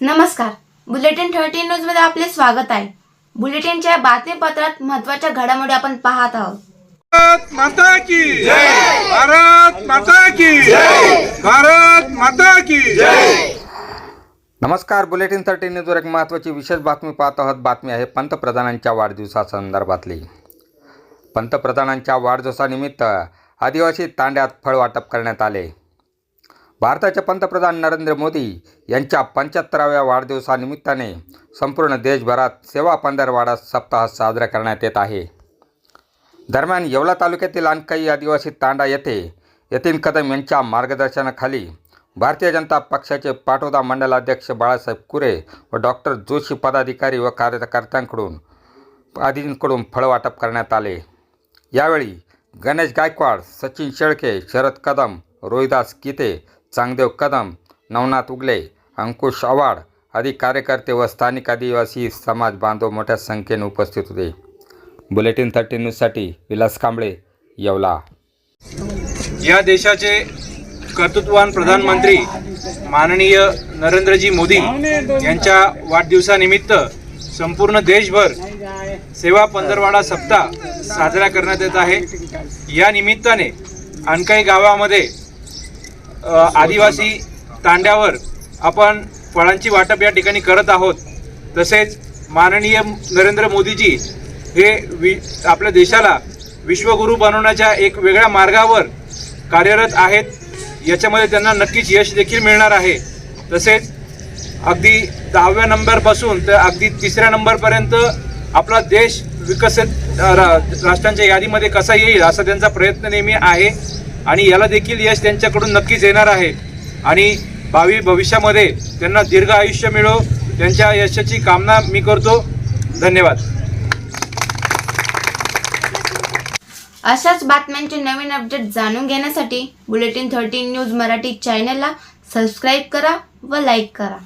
नमस्कार. Bulletin thirty न्यूजमध्ये आपले स्वागत आहे. बुलेटिनच्या बातमीपत्रात महत्त्वाच्या घडामोडी आपण पाहत आहोत. भारत माता की जय. भारत माता की जय. भारत माता की जय. नमस्कार बुलेटिन थर्टी न्यूजवर एक महत्त्वाची विशेष बातमी पाहत आहोत. बातमी आहे पंतप्रधानांच्या वाढदिवसासंदर्भातली. पंतप्रधानांच्या वाढदिवसानिमित्त आदिवासी तांड्यात फळ वाटप करण्यात आले. भारताचे पंतप्रधान नरेंद्र मोदी यांच्या पंच्याहत्तराव्या वाढदिवसानिमित्ताने संपूर्ण देशभरात सेवा पंधरवाडा सप्ताह साजरा करण्यात येत आहे. दरम्यान येवला तालुक्यातील आणकाई आदिवासी तांडा येथे यतीन कदम यांच्या मार्गदर्शनाखाली भारतीय जनता पक्षाचे पाटोदा मंडलाध्यक्ष बाळासाहेब कुरे व डॉक्टर जोशी पदाधिकारी व कार्यकर्त्यांकडून आदींकडून फळवाटप करण्यात आले. यावेळी गणेश गायकवाड सचिन शेळके शरद कदम रोहिदास किते चांगदेव कदम नवनाथ उगले अंकुश आवाड आदी कार्यकर्ते व स्थानिक आदिवासी समाज बांधव मोठ्या संख्येने उपस्थित होते. बुलेटिन थर्टी न्यूजसाठी विलास कांबळे येवला. या देशाचे कर्तृत्ववान प्रधानमंत्री माननीय नरेंद्रजी मोदी यांच्या वाढदिवसानिमित्त संपूर्ण देशभर सेवा पंधरवाडा सप्ताह साजरा करण्यात येत आहे. या निमित्ताने अनकाई गावामध्ये आदिवासी तांड्यावर आपण फळांची वाटप या ठिकाणी करत आहोत. तसेच माननीय नरेंद्र मोदीजी हे वि आपल्या देशाला विश्वगुरू बनवण्याच्या एक वेगळ्या मार्गावर कार्यरत आहेत. याच्यामध्ये त्यांना नक्कीच यश देखील मिळणार आहे. तसेच अगदी दहाव्या नंबरपासून तर अगदी तिसऱ्या नंबरपर्यंत आपला देश विकसित रा- राष्ट्रांच्या यादीमध्ये कसा येईल असा त्यांचा प्रयत्न नेहमी आहे. आणि याला देखील यश त्यांच्याकडून नक्कीच येणार आहे. आणि भावी भविष्यामध्ये त्यांना दीर्घ आयुष्य मिळो त्यांच्या यशाची कामना मी करतो. धन्यवाद. अशाच बातम्यांचे नवीन अपडेट जाणून घेण्यासाठी बुलेटिन थर्टीन न्यूज मराठी चॅनलला सबस्क्राईब करा व लाईक करा.